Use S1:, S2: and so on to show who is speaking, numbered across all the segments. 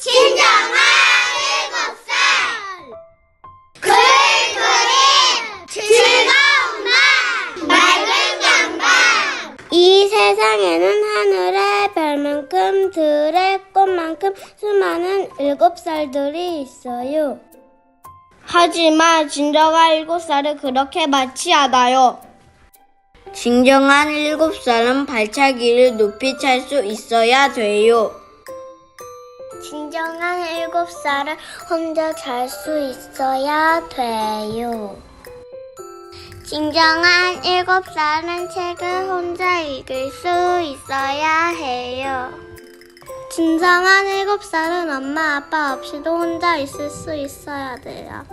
S1: 진정한 일곱 살 글그림 즐거운 날 맑은 영광 이 세상에는 하늘의 별만큼 들의 꽃만큼 수많은 일곱 살들이 있어요. 하지만 진정한 일곱 살은 그렇게 많지 않아요. 진정한 일곱 살은 발차기를 높이 찰 수 있어야 돼요. 진정한 일곱 살은 혼자 잘 수 있어야 돼요. 진정한 일곱 살은 책을 혼자 읽을 수 있어야 해요. 진정한 일곱 살은 엄마 아빠 없이도 혼자 있을 수 있어야 돼요.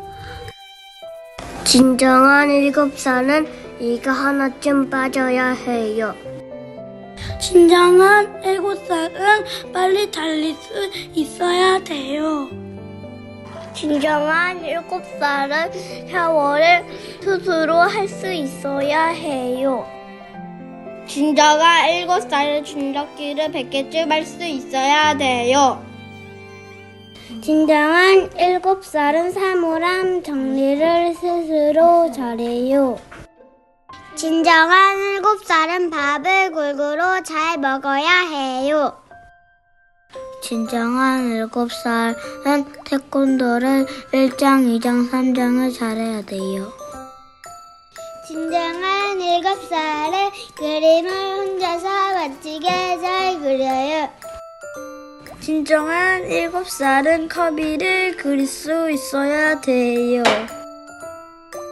S1: 진정한 일곱 살은 이가 하나쯤 빠져야 해요. 진정한 일곱 살은 빨리 달릴 수 있어야 돼요. 진정한 일곱 살은 샤워를 스스로 할 수 있어야 해요. 진정한 일곱 살은 충전기를 100개 쯤 할 수 있어야 돼요. 진정한 일곱 살은 사물함 정리를 스스로 잘해요. 진정한 일곱 살은 밥을 골고루 잘 먹어야 해요. 진정한 일곱 살은 태권도를 1장, 2장, 3장을 잘해야 돼요. 진정한 일곱 살은 그림을 혼자서 멋지게 잘 그려요. 진정한 일곱 살은 커비를 그릴 수 있어야 돼요.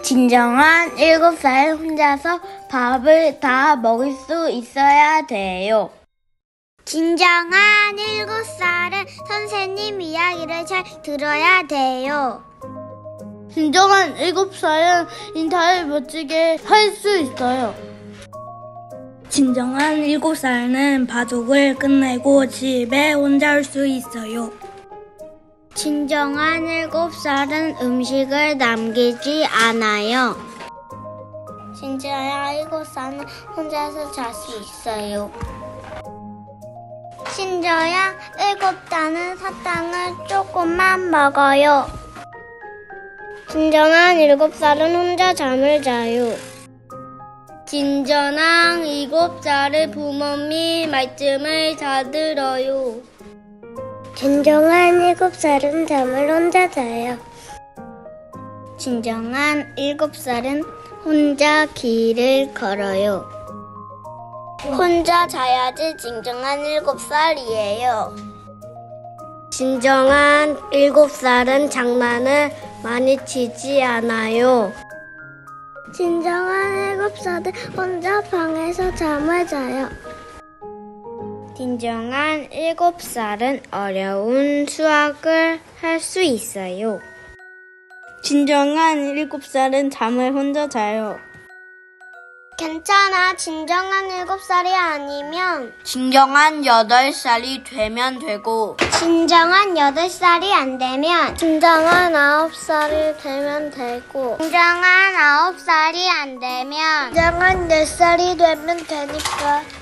S1: 진정한 일곱 살 혼자서 밥을 다 먹을 수 있어야 돼요. 진정한 일곱 살은 선생님 이야기를 잘 들어야 돼요. 진정한 일곱 살은 인사를 멋지게 할 수 있어요.
S2: 진정한 일곱 살은 바둑을 끝내고 집에 혼자 올 수 있어요.
S1: 진정한 일곱 살은 음식을 남기지 않아요. 진정한 일곱 살은 혼자서 잘 수 있어요. 진정한 일곱 살은 사탕을 조금만 먹어요. 진정한 일곱 살은 혼자 잠을 자요. 진정한 일곱 살은 부모님 말씀을 잘 들어요. 진정한 일곱 살은 잠을 혼자 자요. 진정한 일곱 살은 혼자 길을 걸어요. 혼자 자야지 진정한 일곱 살이에요. 진정한 일곱 살은 장난을 많이 치지 않아요. 진정한 일곱 살은 혼자 방에서 잠을 자요. 진정한 일곱 살은 어려운 수학을 할 수 있어요.
S2: 진정한 일곱 살은 잠을 혼자 자요.
S1: 괜찮아. 진정한 일곱 살이 아니면
S2: 진정한 여덟 살이 되면 되고,
S1: 진정한 여덟 살이 안 되면 진정한 아홉 살이 되면 되고 진정한 아홉 살이 안 되면 진정한 열 살이 되면 되니까 끝!